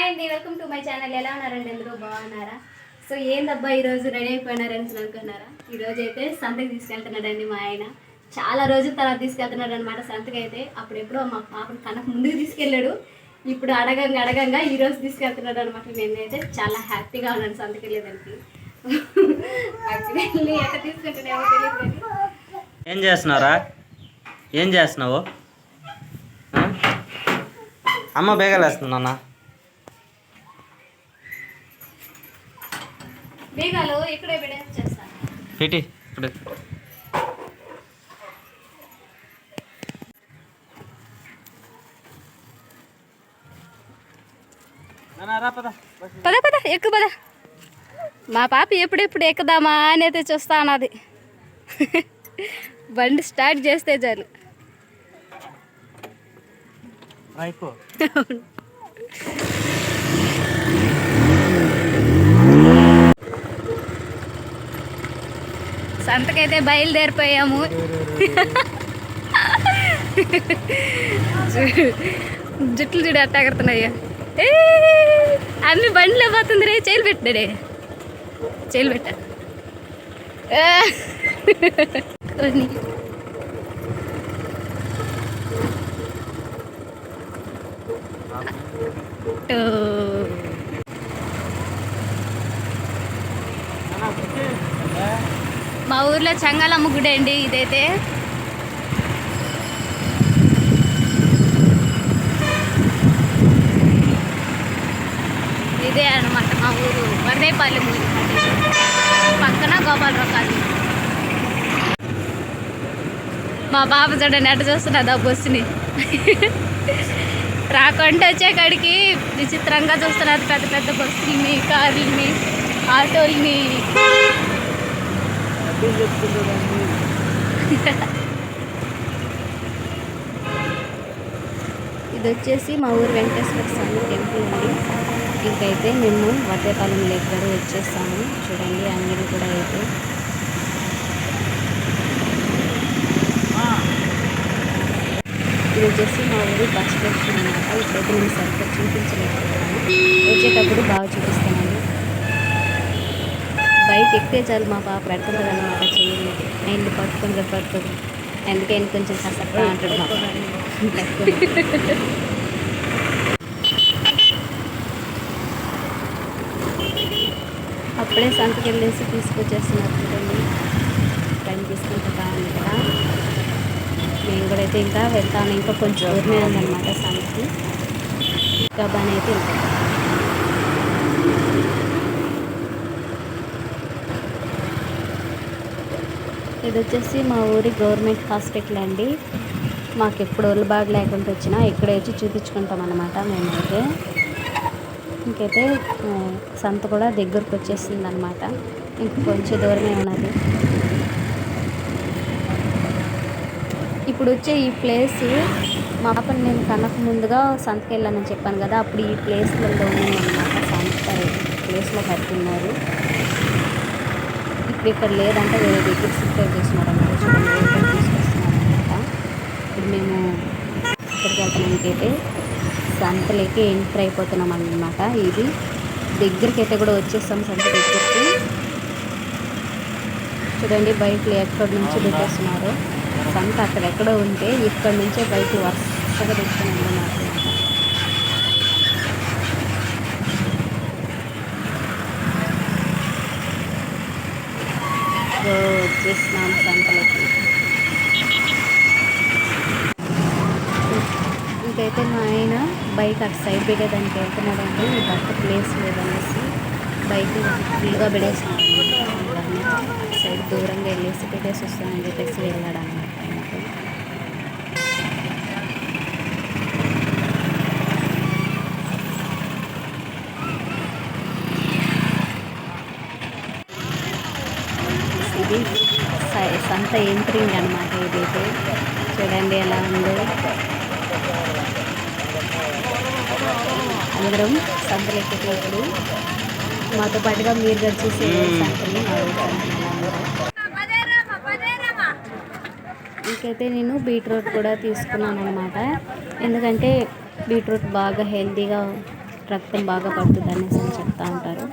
Hi అండి welcome to my channel. ఎలా ఉన్నారండి అందరూ? బాగున్నారా? సో ఏందబ్బా ఈరోజు రెడీ అయిపోయినారని అనుకున్నారా? ఈరోజు అయితే సంతకి తీసుకెళ్తున్నాడండి మా ఆయన. చాలా రోజుల తర్వాత తీసుకెళ్తున్నాడు అనమాట సంతకి అయితే. అప్పుడు ఎప్పుడో మా పాపను తనకు ముందుకు తీసుకెళ్ళాడు. ఇప్పుడు అడగంగా అడగంగా ఈరోజు తీసుకెళ్తున్నాడు అనమాట నేనైతే చాలా హ్యాపీగా ఉన్నాను సంతకి వెళ్ళేదానికి. యాక్చువల్లీ ఎక్కడ తీసుకెళ్తాడేమో తెలియదు ఏం చేస్తున్నారా ఏం చేస్తున్నావు? అమ్మ బేగలేస్తున్నా బేగాలు ఇక్కడే పెట్టేస్తాను పెట్టి ఇప్పుడు. పద. పద ఎక్కు పద. మా పాప ఎప్పుడెప్పుడు ఎక్కుదామా అని అయితే చూస్తా అన్నది. బండి స్టార్ట్ చేస్తే చాలు. అయిపో సంతకైతే బయలుదేరిపోయాము. జుట్లు చూడు అట్ట ఎగరుతున్నాయ్యా ఏ! అమ్మి బండిలో పోతుంది రే చేలు పెట్టాడే చేలు పెట్టా. కొన్ని. ఊర్లో చంగాలమ్మ గుడి అండి ఇదైతే. ఇదే అనమాట మా ఊరు వరదేపల్లి ఊరు. పక్కన గోపాలరావు కాదు మా బాబు చూడండి ఎట్ట చూస్తున్నా ఆ బస్సుని. రాకుండా వచ్చేకాడికి విచిత్రంగా చూస్తున్నారు పెద్ద పెద్ద బస్సుల్ని కార్లని ఆటోల్ని. ఇది వచ్చేసి మా ఊరు వెంకటేశ్వర స్వామి టెంపుల్ అండి. ఇంకైతే మేము వడ్డేపాలెం లేక్ దగ్గర వచ్చేస్తాము. చూడండి అంగడి కూడా అయితే. ఇది వచ్చేసి మా ఊరు బస్ స్టేషన్ అనమాట ఇప్పుడైతే నేను సరిగ్గా చూపించలేకపోతున్నాను. వచ్చేటప్పుడు బాగా చూపిస్తాను. బైక్ ఎక్కితే చాలు మా పాప పెడుతుంది అనమాట చెయ్యి అండ్ పట్టుకుంది పట్టుకుంది. అందుకే ఆయన కొంచెం కష్టపడి అంటాడు అప్పుడే సంతకి వెళ్ళేసి తీసుకొచ్చేస్తున్నారు టైం తీసుకుంటే బాగుంది కదా. నేను కూడా అయితే ఇంకా వెళ్తాను. ఇంకా కొంచెం దూరమే ఉందన్నమాట సంతకి. ఇంకా బాగానే అయితే ఇది వచ్చేసి మా ఊరి గవర్నమెంట్ హాస్పిటల్ అండి. మాకు ఎప్పుడు ఒళ్ళు బాగా లేకుండా వచ్చినా ఇక్కడే వచ్చి చూపించుకుంటాం అనమాట మేమైతే. ఇంకైతే సంత కూడా దగ్గరకు వచ్చేసింది అనమాట ఇంక కొంచెం దూరమే ఉన్నది. ఇప్పుడు వచ్చే ఈ ప్లేస్ మా పాపని నేను కనక ముందుగా సంతకి వెళ్ళానని చెప్పాను కదా అప్పుడు ఈ ప్లేస్లలో ఉందన్నమాట సంత ప్లేస్లో కట్టున్నారు ఇప్పుడు ఇక్కడ లేదంటే వేరే దగ్గర షిఫ్ట్ చేస్తున్నారు అన్నమాట. చూడండి ఇక్కడ తీసుకొస్తున్నారు అనమాట ఇప్పుడు మేము ఇక్కడికి వెళ్తానికైతే సంతలోకి ఎంటర్ అయిపోతున్నాం అన్నమాట. ఇది దగ్గరికి అయితే కూడా వచ్చేస్తాం సంత దగ్గరికి. చూడండి బైక్లు ఎక్కడి నుంచి పెట్టేస్తున్నారు సంత అక్కడ ఎక్కడో ఉంటే ఇక్కడ నుంచే బైక్ వరుసగా తెచ్చుకొని వెళ్ళినారు అన్నమాట సో వచ్చేసినాం సంతలోకి. ఇంకైతే మా ఆయన బైక్ అటు సైడ్ పెట్టేదానికి వెళ్తున్నాడంటే ఈ భర్త ప్లేస్ లేదనేసి బైక్ ఫుల్గా పెడేసినాడు. సైడ్ దూరంగా వెళ్ళేసి పెట్టేసి వస్తానని చెప్పేసి వెళ్ళాడనమాట ఇది సంత ఎంట్రింగ్ అనమాట ఇదైతే చూడండి ఎలా ఉందో. అందరం సంతలోకి ఇప్పుడు మాతో పాటుగా మీరు కూడా చూసే సంతని. ఇంకైతే నేను బీట్రూట్ కూడా తీసుకున్నాను అనమాట ఎందుకంటే బీట్రూట్ బాగా హెల్తీగా రక్తం బాగా పడుతుంది అనేసి అని చెప్తా ఉంటారు.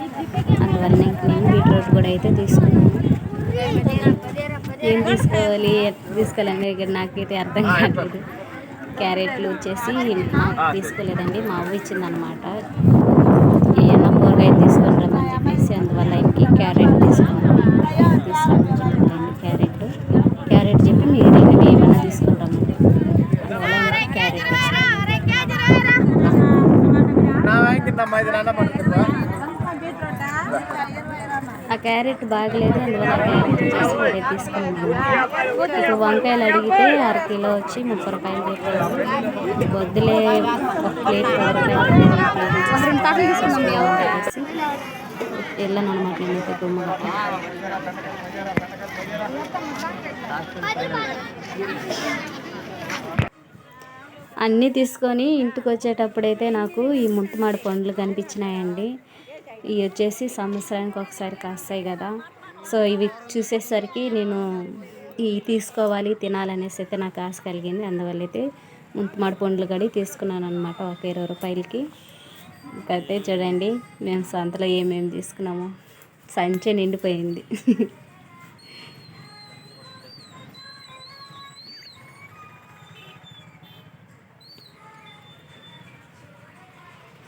అందువల్ల నేను బీట్రూట్ కూడా అయితే తీసుకున్నాను. ఏం తీసుకోవాలి ఎట్లా తీసుకోవాలని ఇక్కడ నాకైతే అర్థం కావట్లేదు క్యారెట్లు వచ్చేసి తీసుకోలేదండి మా అవ్వ ఇచ్చిందనమాట ఏమన్నా కూరగాయ తీసుకొని రమ్మని చెప్పేసి అందువల్ల ఇంక క్యారెట్ తీసుకొని చెప్తాను క్యారెట్. క్యారెట్ చెప్పి మీరు ఏమైనా తీసుకొని రమ్మండి. అందువల్ల ఇంక క్యారెట్ క్యారెట్ బాగలేదు అందువల్ల క్యారెట్ చేసి వేరే తీసుకున్నాను. ఇప్పుడు వంకాయలు అడిగితే అర కిలో వచ్చి ముప్పై రూపాయలు పెట్టారు. వద్దులే ఒక ప్లేట్ పది వెళ్ళాను అనమాట నేనైతే గుమ్మగట్ట అన్నీ తీసుకొని ఇంటికి వచ్చేటప్పుడైతే నాకు ఈ ముంతమాడి పండ్లు కనిపించినాయండి. ఇవి వచ్చేసి సంవత్సరానికి ఒకసారి కాస్తాయి కదా. సో ఇవి చూసేసరికి నేను ఇవి తీసుకోవాలి తినాలనేసి అయితే నాకు ఆశ కలిగింది. అందువల్ల అయితే ముంతమాడు పండ్లు గడి తీసుకున్నాను అనమాట ఒక ఇరవై రూపాయలకి. ఇంకైతే చూడండి మేము సంతలో ఏమేమి తీసుకున్నామో. సంచే నిండిపోయింది.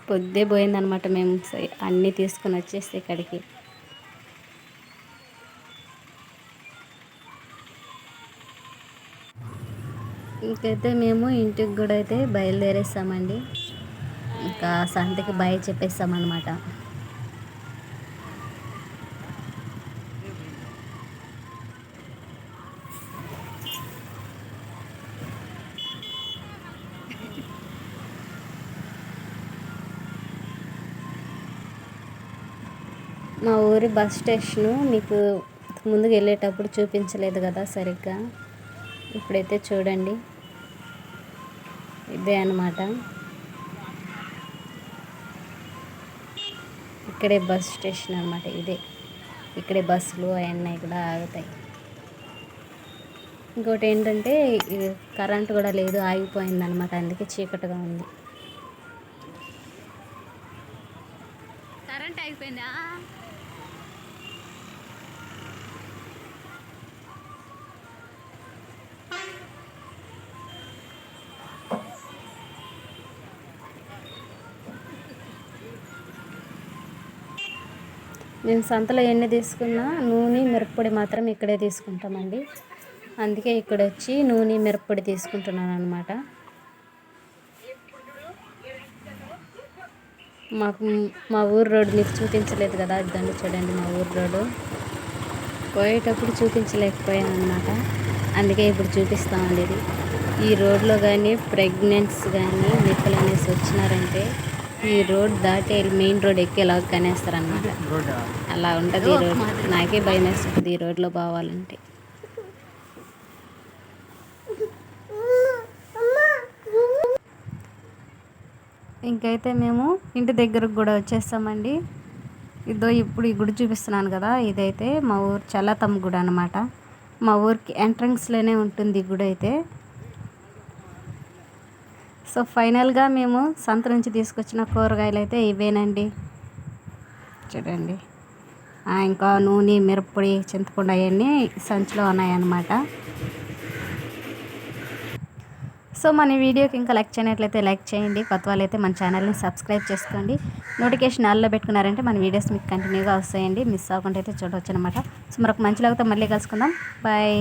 పొద్దే పోయిందనమాట మేము. అన్నీ తీసుకుని వచ్చేసి ఇక్కడికి. ఇంకైతే మేము ఇంటికి కూడా అయితే బయలుదేరేస్తామండి ఇంకా సంతకి బయ చెప్పేస్తామన్నమాట. మా ఊరి బస్ స్టేషను మీకు ముందుకు వెళ్ళేటప్పుడు చూపించలేదు కదా సరిగ్గా. ఇప్పుడైతే చూడండి. ఇదే అనమాట ఇక్కడే బస్ స్టేషన్ అనమాట ఇదే. ఇక్కడే బస్సులు అవన్నీ కూడా ఆగుతాయి. ఇంకోటి ఏంటంటే కరెంట్ కూడా లేదు ఆగిపోయింది అనమాట అందుకే చీకటిగా ఉంది. కరెంట్ ఆగిపోయిందా మేము సంతలో ఎన్ని తీసుకున్నా నూనె మిరప్పొడి మాత్రం ఇక్కడే తీసుకుంటామండి. అందుకే ఇక్కడ వచ్చి నూనె మిరప్పొడి తీసుకుంటున్నాను అనమాట మాకు మా ఊరు రోడ్డు మీకు చూపించలేదు కదా ఇదండి చూడండి మా ఊరు రోడ్డు. పోయేటప్పుడు చూపించలేకపోయాను అనమాట అందుకే ఇప్పుడు చూపిస్తామండి ఇది. ఈ రోడ్లో కానీ ప్రెగ్నెంట్స్ కానీ నిప్పులు అనేసి వచ్చినారంటే ఈ రోడ్ దాటి మెయిన్ రోడ్ ఎక్కేలాగా కనేస్తారనమాట అలా ఉంటుంది ఈ రోడ్. నాకే భయం వేస్తుంటుంది ఈ రోడ్లో పోవాలంటే ఇంకైతే మేము ఇంటి దగ్గరకు కూడా వచ్చేస్తామండి. ఇదో ఇప్పుడు ఈ గుడి చూపిస్తున్నాను కదా ఇదైతే మా ఊరు చల్లతమ్మ గుడి అనమాట మా ఊరికి ఎంట్రన్స్లోనే ఉంటుంది ఈ గుడి అయితే. సో ఫైనల్గా మేము సంత నుంచి తీసుకొచ్చిన కూరగాయలు అయితే ఇవేనండి. చూడండి. ఇంకా నూనె మిరప్పొడి చింతపండు అవన్నీ సంచిలో ఉన్నాయన్నమాట. సో మన వీడియోకి ఇంకా లైక్ చేయనట్లయితే లైక్ చేయండి. కొత్త వాళ్ళైతే మన ఛానల్ని సబ్స్క్రైబ్ చేసుకోండి. నోటిఫికేషన్ ఆల్లో పెట్టుకున్నారంటే మన వీడియోస్ మీకు కంటిన్యూగా వస్తాయండి. మిస్ అవ్వకుండా అయితే చూడవచ్చు అనమాట సో మరొక మంచి లాగితే మళ్ళీ కలుసుకుందాం. బాయ్.